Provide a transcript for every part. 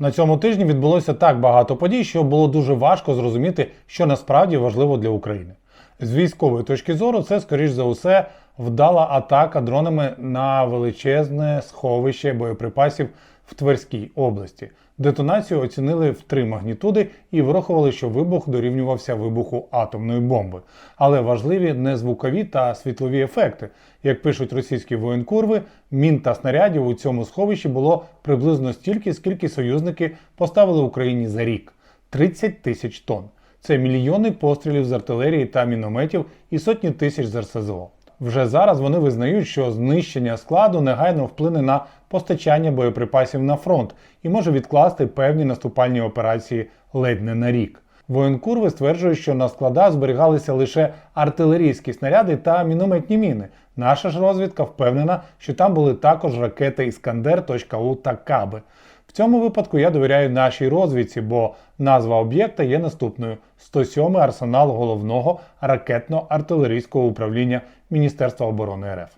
На цьому тижні відбулося так багато подій, що було дуже важко зрозуміти, що насправді важливо для України. З військової точки зору, це, скоріш за усе, вдала атака дронами на величезне сховище боєприпасів в Тверській області. Детонацію оцінили в три магнітуди і врахували, що вибух дорівнювався вибуху атомної бомби. Але важливі не звукові та світлові ефекти. Як пишуть російські воєнкурви, мін та снарядів у цьому сховищі було приблизно стільки, скільки союзники поставили Україні за рік 30 тисяч тонн. Це мільйони пострілів з артилерії та мінометів і сотні тисяч з РСЗО. Вже зараз вони визнають, що знищення складу негайно вплине на постачання боєприпасів на фронт і може відкласти певні наступальні операції ледь не на рік. Воєнкурви стверджують, що на складах зберігалися лише артилерійські снаряди та мінометні міни. Наша ж розвідка впевнена, що там були також ракети Іскандер.У та Каби. В цьому випадку я довіряю нашій розвідці, бо назва об'єкта є наступною: 107-й арсенал головного ракетно-артилерійського управління Міністерства оборони РФ.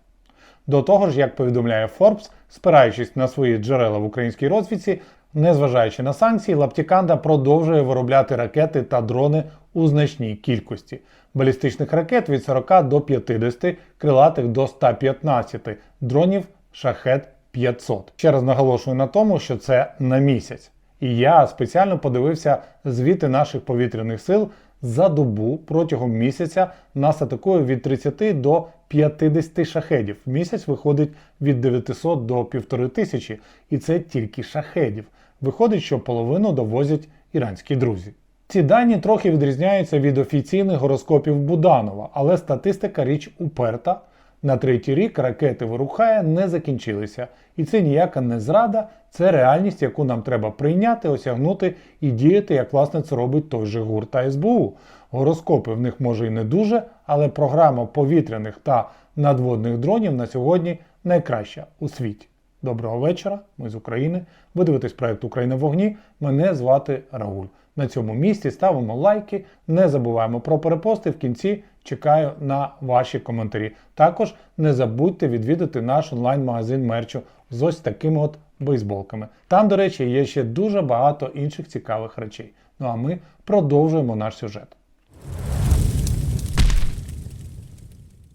До того ж, як повідомляє Forbes, спираючись на свої джерела в українській розвідці, незважаючи на санкції, Лаптіканда продовжує виробляти ракети та дрони у значній кількості. Балістичних ракет від 40 до 50, крилатих до 115, дронів шахет 500. Ще раз наголошую на тому, що це на місяць. І я спеціально подивився звіти наших повітряних сил за добу протягом місяця нас атакує від 30 до 50 шахедів. В місяць виходить від 900 до 1500, і це тільки шахедів. Виходить, що половину довозять іранські друзі. Ці дані трохи відрізняються від офіційних гороскопів Буданова, але статистика річ уперта. На третій рік ракети вирухає не закінчилися. І це ніяка не зрада, це реальність, яку нам треба прийняти, осягнути і діяти, як власне це робить той же гурт та СБУ. Гороскопи в них може і не дуже, але програма повітряних та надводних дронів на сьогодні найкраща у світі. Доброго вечора, ми з України. Ви дивитесь проект Україна в вогні. Мене звати Рауль. На цьому місці ставимо лайки, не забуваємо про перепости. В кінці чекаю на ваші коментарі. Також не забудьте відвідати наш онлайн-магазин мерчу з ось такими от бейсболками. Там, до речі, є ще дуже багато інших цікавих речей. Ну а ми продовжуємо наш сюжет.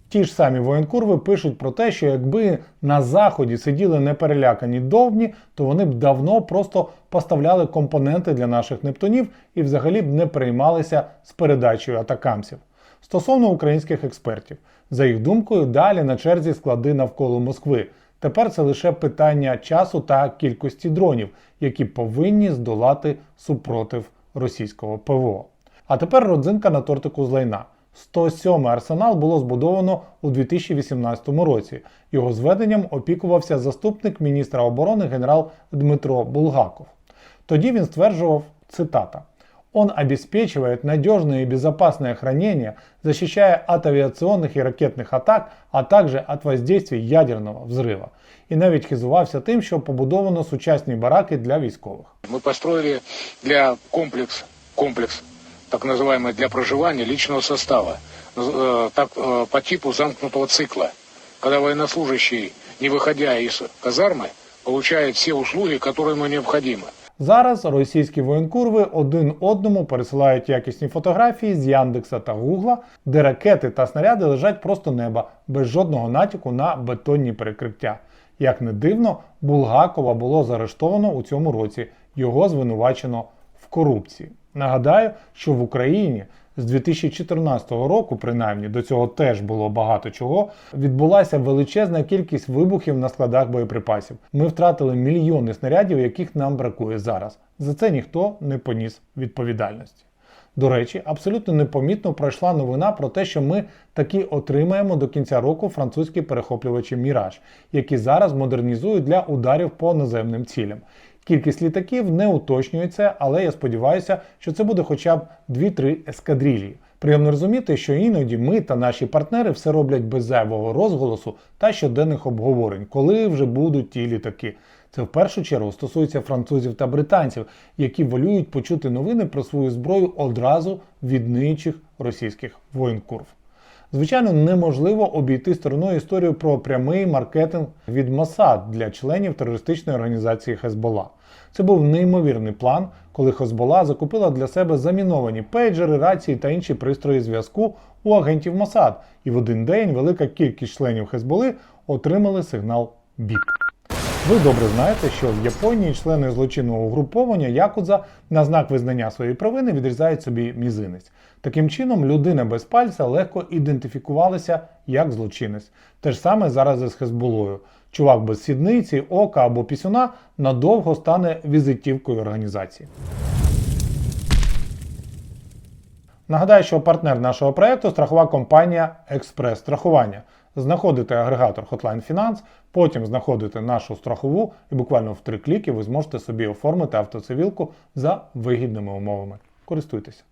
Ті ж самі воєнкурви пишуть про те, що якби на заході сиділи неперелякані довбні, то вони б давно просто поставляли компоненти для наших нептунів і взагалі б не переймалися з передачею атакамсів. Стосовно українських експертів, за їх думкою, далі на черзі склади навколо Москви. Тепер це лише питання часу та кількості дронів, які повинні здолати супротив російського ПВО. А тепер родзинка на тортику з лайна. 107 арсенал було збудовано у 2018 році. Його зведенням опікувався заступник міністра оборони генерал Дмитро Булгаков. Тоді він стверджував цитата. Он обеспечивает надежное и безопасное хранение, защищая от авиационных и ракетних атак, а также от воздействий ядерного взрива. І навіть хизувався тим, що побудовано сучасні бараки для військових. Мы построили для комплекс, комплекс так называемый для проживания личного состава, э, так, э, по типу замкнутого цикла, когда военнослужащий, не выходя из казармы, получает все услуги, которые ему необходимы. Зараз російські воєнкурви один одному пересилають якісні фотографії з Яндекса та Гугла, де ракети та снаряди лежать просто неба, без жодного натяку на бетонні перекриття. Як не дивно, Булгакова було заарештовано у цьому році. Його звинувачено в корупції. Нагадаю, що в Україні з 2014 року, принаймні до цього теж було багато чого, відбулася величезна кількість вибухів на складах боєприпасів. Ми втратили мільйони снарядів, яких нам бракує зараз. За це ніхто не поніс відповідальності. До речі, абсолютно непомітно пройшла новина про те, що ми таки отримаємо до кінця року французькі перехоплювачі Міраж, які зараз модернізують для ударів по наземним цілям. Кількість літаків не уточнюється, але я сподіваюся, що це буде хоча б 2-3 ескадрилії. Приємно розуміти, що іноді ми та наші партнери все роблять без зайвого розголосу та щоденних обговорень, коли вже будуть ті літаки. Це в першу чергу стосується французів та британців, які волюють почути новини про свою зброю одразу від ниючих російських воєнкурв. Звичайно, неможливо обійти стороною історію про прямий маркетинг від Масад для членів терористичної організації Хезбола. Це був неймовірний план, коли Хезбола закупила для себе заміновані пейджери, рації та інші пристрої зв'язку у агентів Масад, і в один день велика кількість членів Хезболи отримали сигнал БІП. Ви добре знаєте, що в Японії члени злочинного угруповання Якудза на знак визнання своєї провини відрізають собі мізинець. Таким чином, людина без пальця легко ідентифікувалася як злочинець. Те ж саме зараз із Хезболою. Чувак без сідниці, ока або пісюна надовго стане візитівкою організації. Нагадаю, що партнер нашого проекту страхова компанія Експрес Страхування. Знаходите агрегатор Hotline Finance, потім знаходите нашу страхову і буквально в три кліки ви зможете собі оформити автоцивілку за вигідними умовами. Користуйтеся.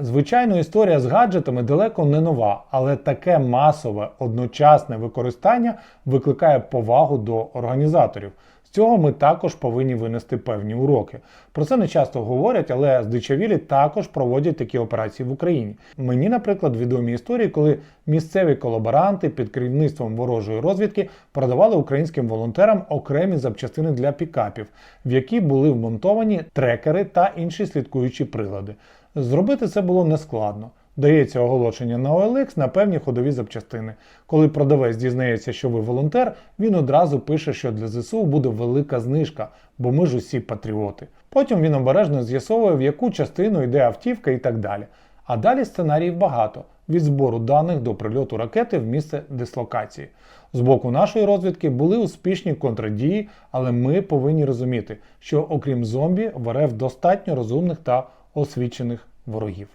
Звичайно, історія з гаджетами далеко не нова, але таке масове одночасне використання викликає повагу до організаторів. Цього ми також повинні винести певні уроки. Про це не часто говорять, але здичавілі також проводять такі операції в Україні. Мені, наприклад, відомі історії, коли місцеві колаборанти під керівництвом ворожої розвідки продавали українським волонтерам окремі запчастини для пікапів, в які були вмонтовані трекери та інші слідкуючі прилади. Зробити це було нескладно. Дається оголошення на OLX на певні ходові запчастини. Коли продавець дізнається, що ви волонтер, він одразу пише, що для ЗСУ буде велика знижка, бо ми ж усі патріоти. Потім він обережно з'ясовує, в яку частину йде автівка і так далі. А далі сценаріїв багато: від збору даних до прильоту ракети в місце дислокації. З боку нашої розвідки були успішні контрадії, але ми повинні розуміти, що окрім зомбі в РФ достатньо розумних та освічених ворогів.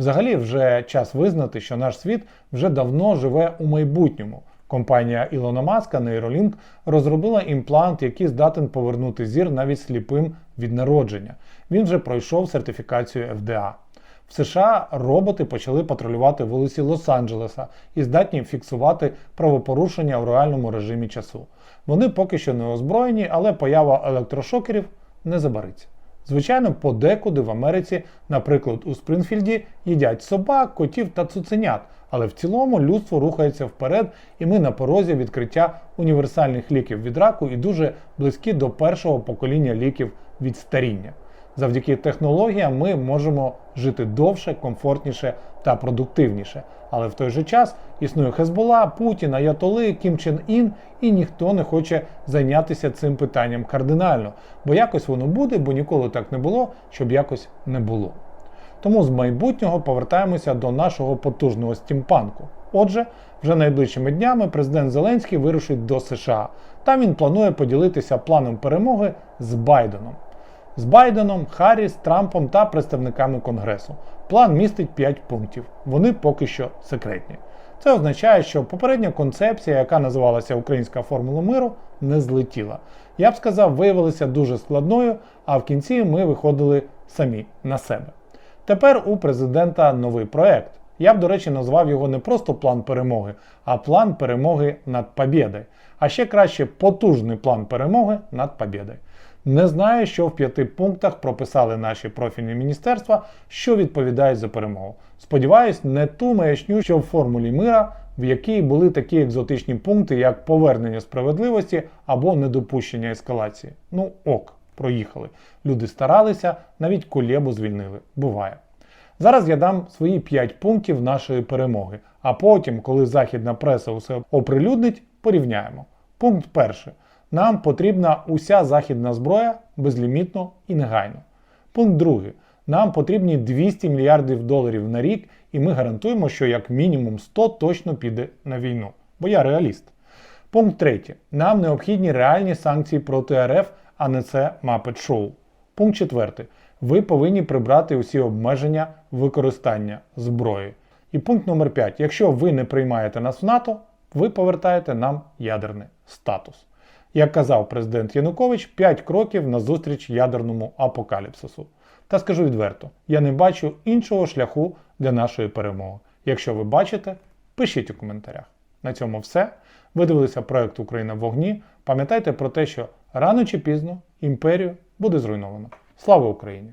Взагалі, вже час визнати, що наш світ вже давно живе у майбутньому. Компанія Ілона Маска Neuralink розробила імплант, який здатен повернути зір навіть сліпим від народження. Він вже пройшов сертифікацію FDA. В США роботи почали патрулювати вулиці Лос-Анджелеса і здатні фіксувати правопорушення в реальному режимі часу. Вони поки що не озброєні, але поява електрошокерів не забариться. Звичайно, подекуди в Америці, наприклад, у Спринфільді їдять собак, котів та цуценят, але в цілому людство рухається вперед, і ми на порозі відкриття універсальних ліків від раку і дуже близькі до першого покоління ліків від старіння. Завдяки технологіям ми можемо жити довше, комфортніше та продуктивніше. Але в той же час існує Хезбола, Путін, Аятоли, Кім Чен Ін, і ніхто не хоче зайнятися цим питанням кардинально, бо якось воно буде, бо ніколи так не було, щоб якось не було. Тому з майбутнього повертаємося до нашого потужного стімпанку. Отже, вже найближчими днями президент Зеленський вирушить до США. Там він планує поділитися планом перемоги з Байденом. З Байденом, Харріс, Трампом та представниками Конгресу. План містить 5 пунктів. Вони поки що секретні. Це означає, що попередня концепція, яка називалася Українська формула миру, не злетіла. Я б сказав, виявилася дуже складною, а в кінці ми виходили самі на себе. Тепер у президента новий проект. Я б, до речі, назвав його не просто план перемоги, а план перемоги над побєдою. А ще краще потужний план перемоги над побєдою. Не знаю, що в п'яти пунктах прописали наші профільні міністерства, що відповідають за перемогу. Сподіваюсь, не ту маячню, що в формулі мира, в якій були такі екзотичні пункти, як повернення справедливості або недопущення ескалації. Ну ок, проїхали. Люди старалися, навіть колєбу звільнили. Буває. Зараз я дам свої 5 пунктів нашої перемоги, а потім, коли західна преса усе оприлюднить, порівняємо. Пункт перший. Нам потрібна уся західна зброя безлімітно і негайно. Пункт другий. Нам потрібні 200 мільярдів доларів на рік, і ми гарантуємо, що як мінімум 100 точно піде на війну. Бо я реаліст. Пункт третій. Нам необхідні реальні санкції проти РФ, а не це мапет шоу. Пункт четвертий. Ви повинні прибрати усі обмеження використання зброї. І пункт номер 5. Якщо ви не приймаєте нас в НАТО, ви повертаєте нам ядерний статус. Як казав президент Янукович, 5 кроків назустріч ядерному апокаліпсису. Та скажу відверто, я не бачу іншого шляху для нашої перемоги. Якщо ви бачите, пишіть у коментарях. На цьому все. Ви дивилися проект Україна в вогні. Пам'ятайте про те, що рано чи пізно імперію буде зруйновано. Слава Україні!